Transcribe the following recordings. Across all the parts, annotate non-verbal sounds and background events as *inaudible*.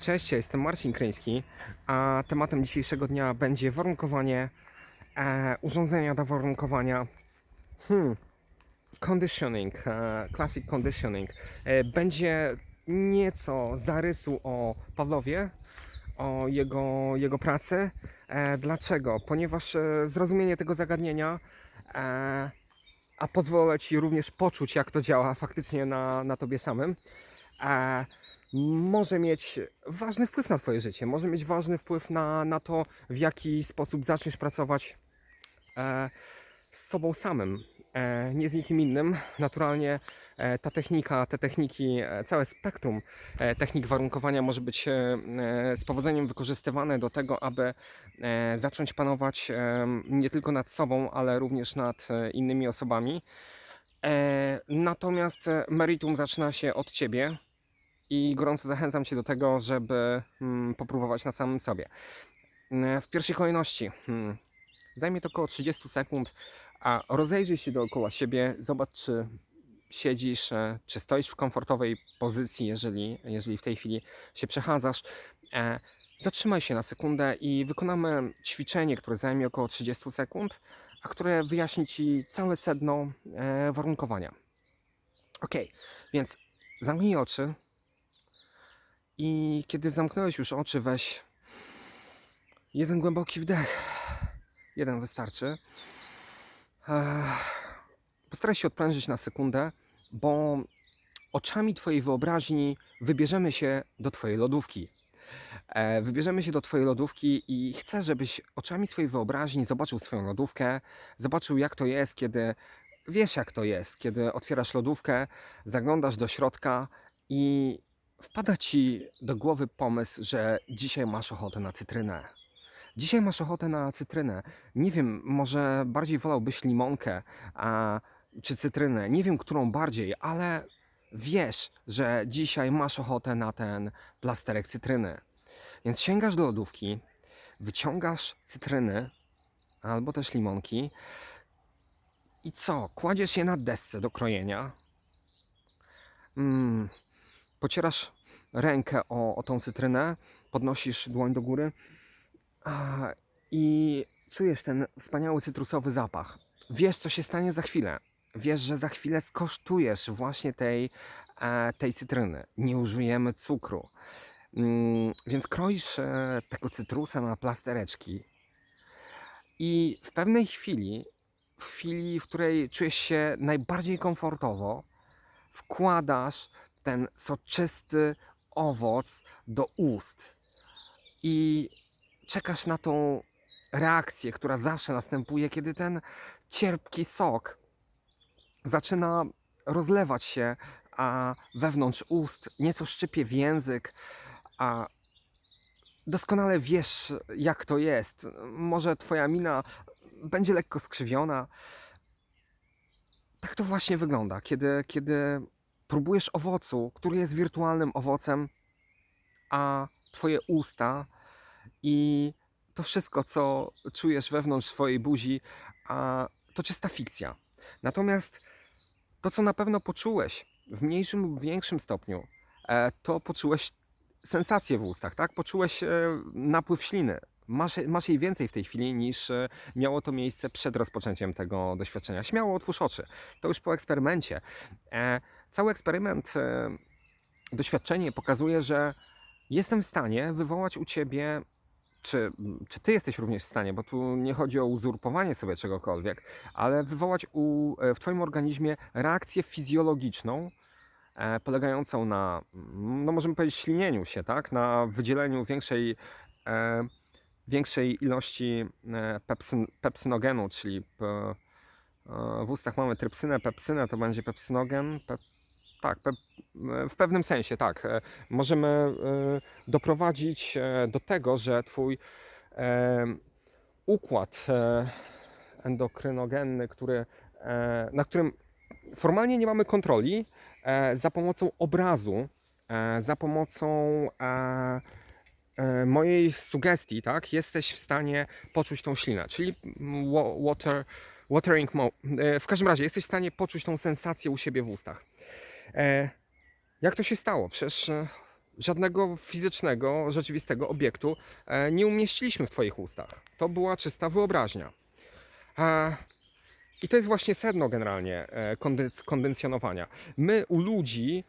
Cześć, ja jestem Marcin Kryński, a tematem dzisiejszego dnia będzie warunkowanie, e, urządzenia do warunkowania, hmm, conditioning, e, classic conditioning. E, będzie nieco zarysu o Pawlowie, o jego, jego pracy. E, dlaczego? Ponieważ e, zrozumienie tego zagadnienia, e, a pozwolę Ci również poczuć, jak to działa faktycznie na, na Tobie samym, e, może mieć ważny wpływ na Twoje życie, może mieć ważny wpływ na, na to, w jaki sposób zaczniesz pracować e, z sobą samym, e, nie z nikim innym. Naturalnie e, ta technika, te techniki, e, całe spektrum e, technik warunkowania może być e, e, z powodzeniem wykorzystywane do tego, aby e, zacząć panować e, nie tylko nad sobą, ale również nad e, innymi osobami. E, Natomiast meritum zaczyna się od Ciebie i gorąco zachęcam Cię do tego, żeby mm, popróbować na samym sobie. Mm, W pierwszej kolejności hmm, zajmie to około 30 sekund, a rozejrzyj się dookoła siebie, zobacz czy siedzisz, e, czy stoisz w komfortowej pozycji, jeżeli, jeżeli w tej chwili się przechadzasz. E, Zatrzymaj się na sekundę i wykonamy ćwiczenie, które zajmie około 30 sekund, a które wyjaśni Ci całe sedno e, warunkowania. Ok, więc zamknij oczy i kiedy zamknąłeś już oczy, weź jeden głęboki wdech. Jeden wystarczy. Postaraj się odprężyć na sekundę, bo oczami Twojej wyobraźni wybierzemy się do Twojej lodówki. E, Wybierzemy się do Twojej lodówki i chcę, żebyś oczami swojej wyobraźni zobaczył swoją lodówkę, zobaczył jak to jest, kiedy wiesz jak to jest, kiedy otwierasz lodówkę, zaglądasz do środka i wpada Ci do głowy pomysł, że dzisiaj masz ochotę na cytrynę. Dzisiaj masz ochotę na cytrynę. Nie wiem, może bardziej wolałbyś limonkę a, czy cytrynę. Nie wiem, którą bardziej, ale wiesz, że dzisiaj masz ochotę na ten plasterek cytryny. Więc sięgasz do lodówki, wyciągasz cytryny albo też limonki i co? Kładziesz je na desce do krojenia. Mm, pocierasz rękę o, o tą cytrynę, podnosisz dłoń do góry a, i czujesz ten wspaniały cytrusowy zapach. Wiesz, co się stanie za chwilę. Wiesz, że za chwilę skosztujesz właśnie tej, e, tej cytryny. Nie użyjemy cukru. Mm, więc kroisz e, tego cytrusa na plastereczki i w pewnej chwili, w chwili, w której czujesz się najbardziej komfortowo, wkładasz ten soczysty owoc do ust i czekasz na tą reakcję, która zawsze następuje, kiedy ten cierpki sok zaczyna rozlewać się a wewnątrz ust, nieco szczypie w język, a doskonale wiesz, jak to jest. Może twoja mina będzie lekko skrzywiona. Tak to właśnie wygląda, kiedy, kiedy próbujesz owocu, który jest wirtualnym owocem, a twoje usta i to wszystko, co czujesz wewnątrz swojej buzi, a to czysta fikcja. Natomiast to, co na pewno poczułeś w mniejszym lub większym stopniu, e, to poczułeś sensację w ustach, tak? Poczułeś e, napływ śliny. Masz, masz jej więcej w tej chwili niż e, miało to miejsce przed rozpoczęciem tego doświadczenia. Śmiało otwórz oczy. To już po eksperymencie. Cały eksperyment, e, doświadczenie pokazuje, że jestem w stanie wywołać u ciebie, czy, czy ty jesteś również w stanie, bo tu nie chodzi o uzurpowanie sobie czegokolwiek, ale wywołać u, e, w twoim organizmie reakcję fizjologiczną, e, polegającą na, no możemy powiedzieć, ślinieniu się, tak? Na wydzieleniu większej, e, większej ilości pepsyn, pepsynogenu, czyli p, e, w ustach mamy trypsynę, pepsynę, to będzie pepsynogen. Pep, tak, e, w pewnym sensie tak. E, Możemy e, doprowadzić do tego, że twój układ endokrynogenny, który, na którym formalnie nie mamy kontroli, za pomocą obrazu, za pomocą mojej sugestii, tak, jesteś w stanie poczuć tą ślinę, czyli wa- water, watering mo- e, W każdym razie jesteś w stanie poczuć tą sensację u siebie w ustach. E, Jak to się stało? Przecież e, żadnego fizycznego, rzeczywistego obiektu e, nie umieściliśmy w Twoich ustach. To była czysta wyobraźnia. I to jest właśnie sedno generalnie kondy- kondycjonowania. My u ludzi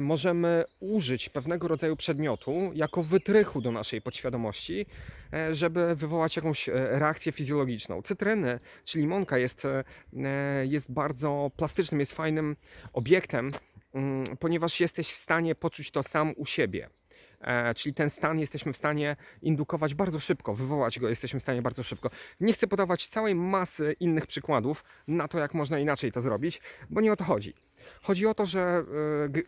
możemy użyć pewnego rodzaju przedmiotu jako wytrychu do naszej podświadomości, e, żeby wywołać jakąś e, reakcję fizjologiczną. Cytryny czy limonka jest, e, e, jest bardzo plastycznym, jest fajnym obiektem, mm, ponieważ jesteś w stanie poczuć to sam u siebie. E, Czyli ten stan jesteśmy w stanie indukować bardzo szybko, wywołać go jesteśmy w stanie bardzo szybko. Nie chcę podawać całej masy innych przykładów na to, jak można inaczej to zrobić, bo nie o to chodzi. Chodzi o to, że e,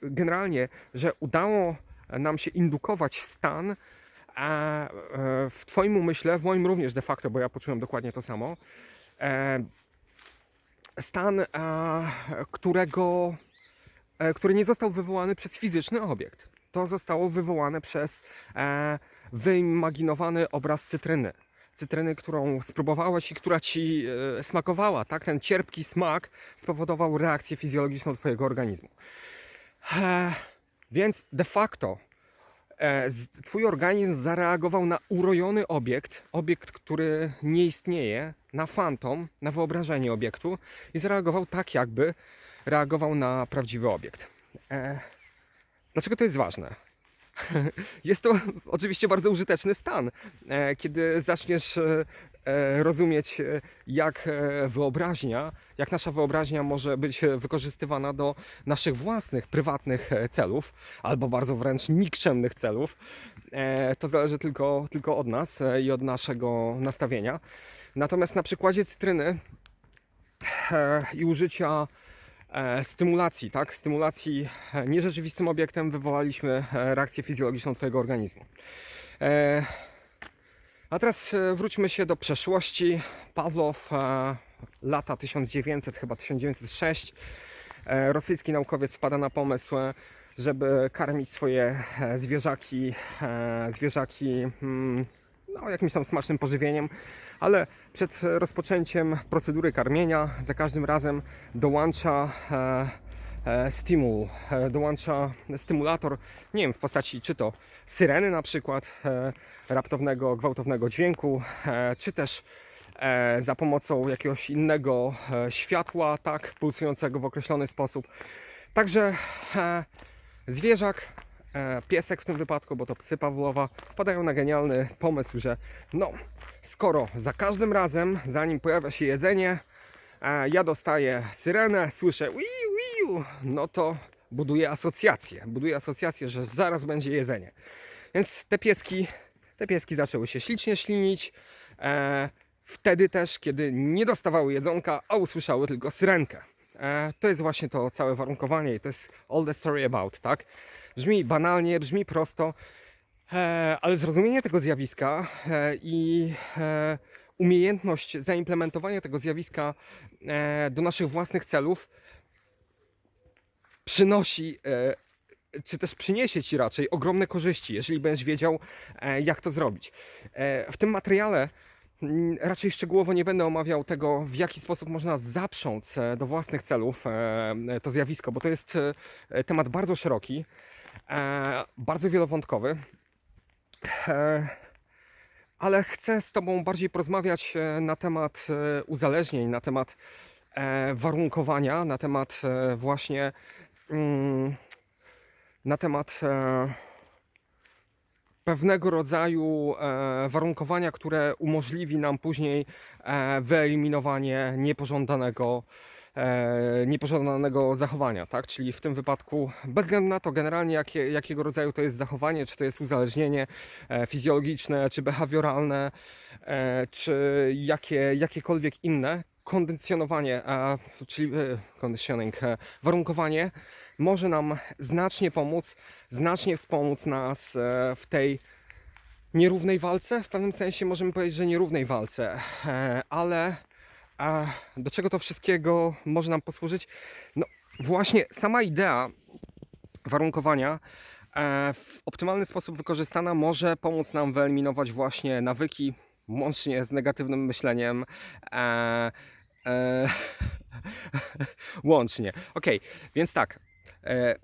generalnie, że udało nam się indukować stan, e, w Twoim umyśle, w moim również de facto, bo ja poczułem dokładnie to samo, e, stan, którego, który nie został wywołany przez fizyczny obiekt. To zostało wywołane przez wyimaginowany obraz cytryny. Cytryny, którą spróbowałeś i która ci e, smakowała, tak? Ten cierpki smak spowodował reakcję fizjologiczną Twojego organizmu. Więc de facto e, Twój organizm zareagował na urojony obiekt, obiekt, który nie istnieje, na fantom, na wyobrażenie obiektu i zareagował tak, jakby reagował na prawdziwy obiekt. E, dlaczego to jest ważne? *laughs* Jest to oczywiście bardzo użyteczny stan, e, kiedy zaczniesz e, e, rozumieć, jak wyobraźnia, jak nasza wyobraźnia może być wykorzystywana do naszych własnych, prywatnych celów, albo bardzo wręcz nikczemnych celów. To zależy tylko, tylko od nas i od naszego nastawienia. Natomiast na przykładzie cytryny i użycia stymulacji, tak? Stymulacji e, nierzeczywistym obiektem wywołaliśmy e, reakcję fizjologiczną Twojego organizmu. E, A teraz e, wróćmy się do przeszłości. Pawłow, e, lata 1900, chyba 1906. E, Rosyjski naukowiec wpada na pomysł, e, żeby karmić swoje e, zwierzaki, e, zwierzaki mm, no, jakimś tam smacznym pożywieniem, ale przed rozpoczęciem procedury karmienia za każdym razem dołącza e, e, stymul, e, dołącza stymulator, nie wiem, w postaci czy to syreny na przykład, raptownego, gwałtownego dźwięku, czy też za pomocą jakiegoś innego światła, tak, pulsującego w określony sposób. Także zwierzak, piesek w tym wypadku, bo to psy Pawłowa, wpadają na genialny pomysł, że no, skoro za każdym razem, zanim pojawia się jedzenie, e, ja dostaję syrenę, słyszę wiu, wiu, no to buduję asocjację. Buduję asocjację, że zaraz będzie jedzenie. Więc te pieski, te pieski zaczęły się ślicznie ślinić. E, wtedy też, kiedy nie dostawały jedzonka, a usłyszały tylko syrenkę. E, to jest właśnie to całe warunkowanie i to jest all the story about, tak? Brzmi banalnie, brzmi prosto, e, ale zrozumienie tego zjawiska e, i umiejętność zaimplementowania tego zjawiska do naszych własnych celów przynosi, czy też przyniesie Ci raczej ogromne korzyści, jeżeli będziesz wiedział, jak to zrobić. W tym materiale raczej szczegółowo nie będę omawiał tego, w jaki sposób można zaprząc e, do własnych celów e, to zjawisko, bo to jest e, temat bardzo szeroki, e, bardzo wielowątkowy. E, ale chcę z Tobą bardziej porozmawiać e, na temat e, uzależnień, na temat e, warunkowania, na temat e, właśnie mm, na temat e, pewnego rodzaju e, warunkowania, które umożliwi nam później e, wyeliminowanie niepożądanego e, niepożądanego zachowania, tak? Czyli w tym wypadku, bez względu na to generalnie jakie, jakiego rodzaju to jest zachowanie, czy to jest uzależnienie fizjologiczne, czy behawioralne, czy jakie, jakiekolwiek inne, kondycjonowanie, czyli conditioning, warunkowanie może nam znacznie pomóc, znacznie wspomóc nas e, w tej nierównej walce. W pewnym sensie możemy powiedzieć, że nierównej walce, E, ale a do czego to wszystkiego może nam posłużyć? No właśnie sama idea warunkowania e, w optymalny sposób wykorzystana może pomóc nam wyeliminować właśnie nawyki, łącznie z negatywnym myśleniem. E, e, *laughs* łącznie. Ok, więc tak. E,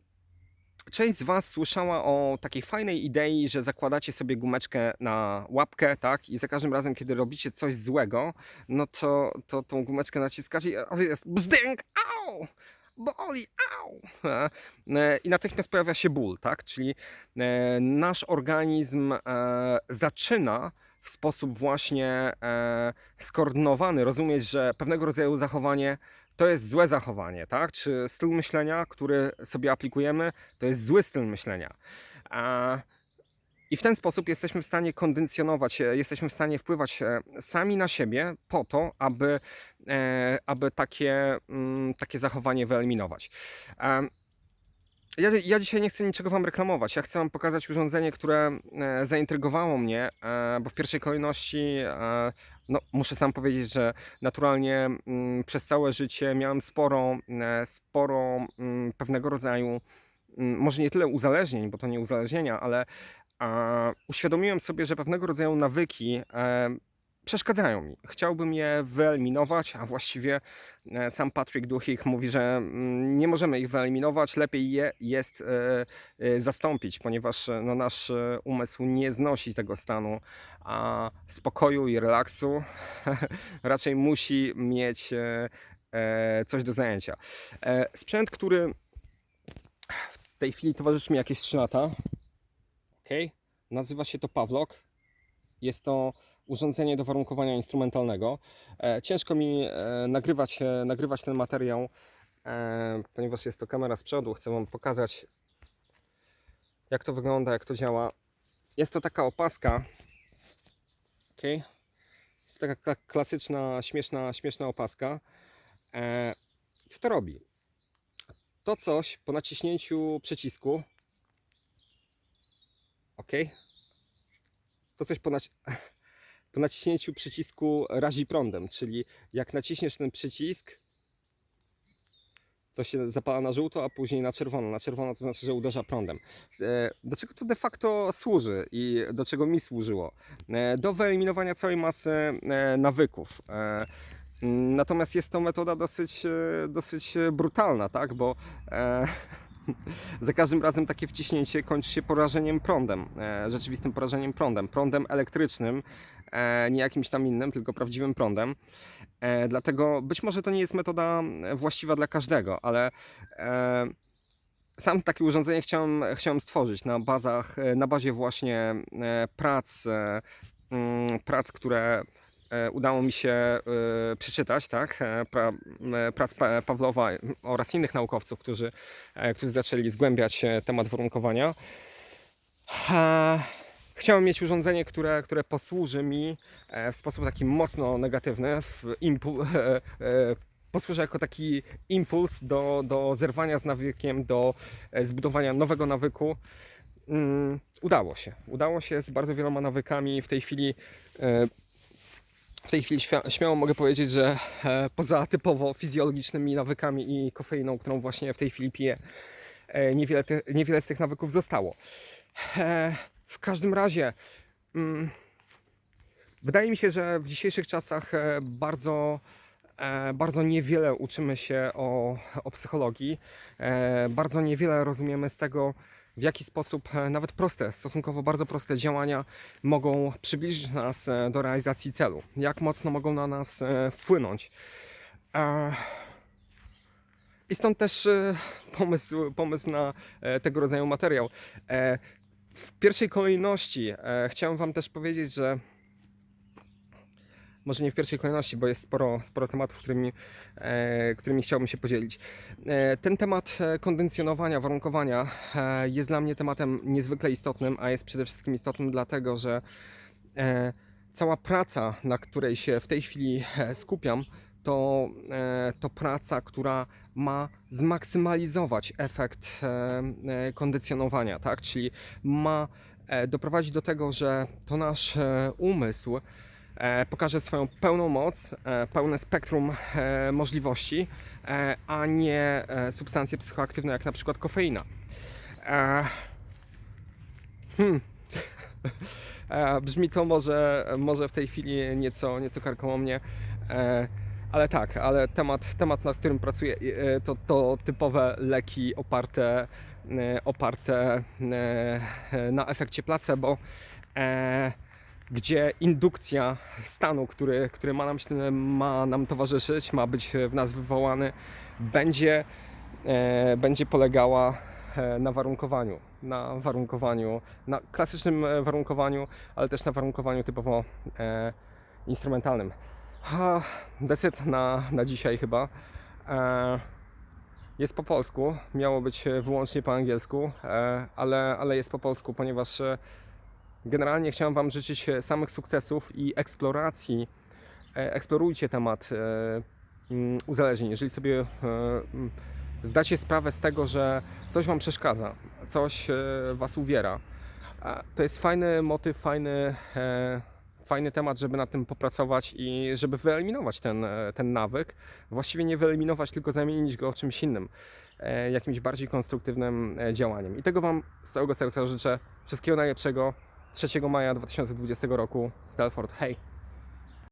część z Was słyszała o takiej fajnej idei, że zakładacie sobie gumeczkę na łapkę, tak? I za każdym razem, kiedy robicie coś złego, no to, to tą gumeczkę naciskacie i jest brzdęk, au! Boli, au! E, I natychmiast pojawia się ból, tak? Czyli e, nasz organizm e, zaczyna w sposób właśnie e, skoordynowany rozumieć, że pewnego rodzaju zachowanie to jest złe zachowanie, tak? Czy styl myślenia, który sobie aplikujemy, to jest zły styl myślenia. I w ten sposób jesteśmy w stanie kondycjonować, e, jesteśmy w stanie wpływać e, sami na siebie po to, aby, e, aby takie, mm, takie zachowanie wyeliminować. Ja, ja dzisiaj nie chcę niczego Wam reklamować. Ja chcę Wam pokazać urządzenie, które zaintrygowało mnie, bo w pierwszej kolejności no, muszę sam powiedzieć, że naturalnie mm, przez całe życie miałem sporo, e, sporo mm, pewnego rodzaju, mm, może nie tyle uzależnień, bo to nie uzależnienia, ale uświadomiłem sobie, że pewnego rodzaju nawyki przeszkadzają mi. Chciałbym je wyeliminować, a właściwie e, sam Patrick Duchich mówi, że mm, nie możemy ich wyeliminować, lepiej je jest e, e, zastąpić, ponieważ no, nasz umysł nie znosi tego stanu a spokoju i relaksu. *laughs* Raczej musi mieć coś do zajęcia. Sprzęt, który w tej chwili towarzyszy mi jakieś 3 lata. Okay. Nazywa się to Pawlok. Jest to urządzenie do warunkowania instrumentalnego. E, Ciężko mi e, nagrywać, e, nagrywać ten materiał, ponieważ jest to kamera z przodu. Chcę Wam pokazać, jak to wygląda, jak to działa. Jest to taka opaska. Okay. Jest to taka kla- klasyczna, śmieszna, śmieszna opaska. Co to robi? To coś po naciśnięciu przycisku. OK. To coś po, naci- *laughs* po naciśnięciu przycisku razi prądem, czyli jak naciśniesz ten przycisk, to się zapala na żółto, a później na czerwono. Na czerwono to znaczy, że uderza prądem. E, Do czego to de facto służy i do czego mi służyło? E, Do wyeliminowania całej masy e, nawyków. Natomiast jest to metoda dosyć, dosyć brutalna, tak? Bo e, *laughs* za każdym razem takie wciśnięcie kończy się porażeniem prądem, e, rzeczywistym porażeniem prądem, prądem elektrycznym, nie jakimś tam innym, tylko prawdziwym prądem. E, dlatego być może to nie jest metoda właściwa dla każdego, ale e, sam takie urządzenie chciałem, chciałem stworzyć na bazach, e, na bazie właśnie e, prac, e, prac, które e, udało mi się e, przeczytać, tak? E, pra, e, prac Pa- Pawlowa oraz innych naukowców, którzy, e, którzy zaczęli zgłębiać e, temat warunkowania. Chciałem mieć urządzenie, które, które posłuży mi e, w sposób taki mocno negatywny, w *laughs* e, e, posłuży jako taki impuls do, do zerwania z nawykiem, do zbudowania nowego nawyku. Mm, Udało się. Udało się z bardzo wieloma nawykami. W tej chwili w tej chwili śmia- śmiało mogę powiedzieć, że poza typowo fizjologicznymi nawykami i kofeiną, którą właśnie w tej chwili piję, niewiele, niewiele z tych nawyków zostało. W każdym razie, mm, wydaje mi się, że w dzisiejszych czasach e, bardzo, e, bardzo niewiele uczymy się o, o psychologii. E, bardzo niewiele rozumiemy z tego, w jaki sposób nawet proste, stosunkowo bardzo proste działania mogą przybliżyć nas do realizacji celu. Jak mocno mogą na nas wpłynąć. I stąd też pomysł, pomysł na tego rodzaju materiał. W pierwszej kolejności e, chciałem Wam też powiedzieć, że może nie w pierwszej kolejności, bo jest sporo, sporo tematów, którymi, e, którymi chciałbym się podzielić. E, ten temat e, kondycjonowania, warunkowania e, jest dla mnie tematem niezwykle istotnym, a jest przede wszystkim istotnym dlatego, że e, cała praca, na której się w tej chwili e, skupiam, to, e, to praca, która ma zmaksymalizować efekt e, e, kondycjonowania, tak? Czyli ma doprowadzić do tego, że to nasz umysł pokaże swoją pełną moc, pełne spektrum możliwości, a nie substancje psychoaktywne, jak na przykład kofeina. Hmm. *laughs* Brzmi to może, może w tej chwili nieco, nieco karkołomnie, ale tak, ale temat, temat nad którym pracuję, e, to, to typowe leki oparte e, oparte e, na efekcie placebo, gdzie indukcja stanu, który, który ma, nam, ma nam towarzyszyć, ma być w nas wywołany, będzie, będzie polegała na warunkowaniu. Na warunkowaniu, na klasycznym warunkowaniu, ale też na warunkowaniu typowo instrumentalnym. Ha, na, na dzisiaj chyba. E, jest po polsku, miało być e, wyłącznie po angielsku, e, ale, ale jest po polsku, ponieważ e, generalnie chciałem Wam życzyć e, samych sukcesów i eksploracji. E, Eksplorujcie temat e, mm, uzależnień. Jeżeli sobie e, mm, zdacie sprawę z tego, że coś Wam przeszkadza, coś e, Was uwiera, a to jest fajny motyw, fajny, e, fajny temat, żeby nad tym popracować i żeby wyeliminować ten, e, ten nawyk. Właściwie nie wyeliminować, tylko zamienić go czymś innym, e, jakimś bardziej konstruktywnym e, działaniem. I tego Wam z całego serca życzę. Wszystkiego najlepszego. 3 maja 2020 roku. Stelford, hej!